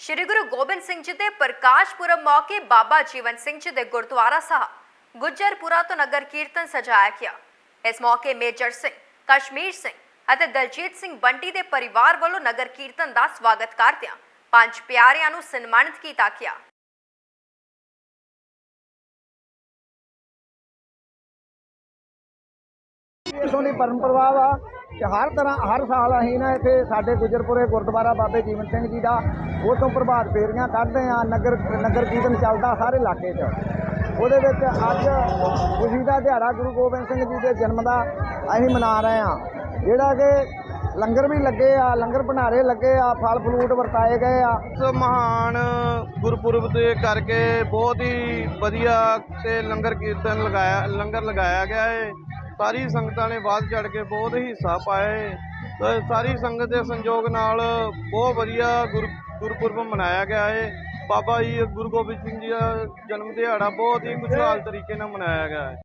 ਸ਼੍ਰੀ ਗੁਰੂ ਗੋਬਿੰਦ ਸਿੰਘ ਜੀ ਦੇ ਪ੍ਰਕਾਸ਼ ਪੁਰਬ ਮੌਕੇ ਬਾਬਾ ਜੀਵਨ ਸਿੰਘ ਜੀ ਦੇ ਗੁਰਦੁਆਰਾ ਸਾਹਿਬ, ਗੁੱਜਰਪੁਰਾ ਤੋਂ ਨਗਰ ਕੀਰਤਨ ਸਜਾਇਆ ਗਿਆ। ਇਸ ਮੌਕੇ ਮੇਜਰ ਸਿੰਘ, ਕਸ਼ਮੀਰ ਸਿੰਘ ਅਤੇ ਦਲਜੀਤ ਸਿੰਘ ਬੰਟੀ ਦੇ ਪਰਿਵਾਰ ਵੱਲੋਂ ਨਗਰ ਕੀਰਤਨ ਦਾ ਸਵਾਗਤ ਕਰਦਿਆਂ ਪੰਜ ਪਿਆਰਿਆਂ ਨੂੰ ਸਨਮਾਨਿਤ ਕੀਤਾ ਗਿਆ। ਇਸੋਂ ਦੀ ਪਰੰਪਰਾ ਵਾ ਕਿ ਹਰ ਤਰ੍ਹਾਂ, ਹਰ ਸਾਲ ਅਸੀਂ ਨਾ ਇੱਥੇ ਸਾਡੇ ਗੁਜਰਪੁਰੇ ਗੁਰਦੁਆਰਾ ਬਾਬੇ ਜੀਵਨ ਸਿੰਘ ਜੀ ਦਾ ਉਹ ਤੋਂ ਪ੍ਰਭਾਤ ਫੇਰੀਆਂ ਕੱਢਦੇ ਆ ਨਗਰ ਨਗਰ ਕੀਰਤਨ ਚੱਲਦਾ ਸਾਰੇ ਇਲਾਕੇ 'ਚ। ਉਹਦੇ ਵਿੱਚ ਅੱਜ ਖੁਸ਼ੀ ਦਾ ਦਿਹਾੜਾ ਗੁਰੂ ਗੋਬਿੰਦ ਸਿੰਘ ਜੀ ਦੇ ਜਨਮ ਦਾ ਅਸੀਂ ਮਨਾ ਰਹੇ ਆ ਜਿਹੜਾ ਕਿ ਲੰਗਰ ਵੀ ਲੱਗੇ ਆ, ਲੰਗਰ ਭੰਡਾਰੇ ਲੱਗੇ ਆ, ਫਲ ਫਲੂਟ ਵਰਤਾਏ ਗਏ ਆ। ਇਸ ਮਹਾਨ ਗੁਰਪੁਰਬ ਦੇ ਕਰਕੇ ਬਹੁਤ ਹੀ ਵਧੀਆ ਤੇ ਲੰਗਰ ਕੀਰਤਨ ਲਗਾਇਆ, ਲੰਗਰ ਲਗਾਇਆ ਗਿਆ ਹੈ ਸਾਰੀ ਸੰਗਤਾਂ ਨੇ ਬਾਅਦ ਚੜ ਕੇ ਬਹੁਤ ਹੀ ਹਿੱਸਾ ਪਾਇਆ ਹੈ ਸਾਰੀ ਸੰਗਤ ਦੇ ਸੰਯੋਗ ਨਾਲ ਬਹੁਤ ਵਧੀਆ ਗੁਰ, ਗੁਰਪੁਰਬ ਮਨਾਇਆ ਗਿਆ ਹੈ ਬਾਬਾ ਜੀ ਗੁਰੂ ਗੋਬਿੰਦ ਸਿੰਘ ਜੀ ਦਾ ਜਨਮ ਦਿਹਾੜਾ ਬਹੁਤ ਹੀ ਖੁਸ਼ਹਾਲ ਤਰੀਕੇ ਨਾਲ ਮਨਾਇਆ ਗਿਆ ਹੈ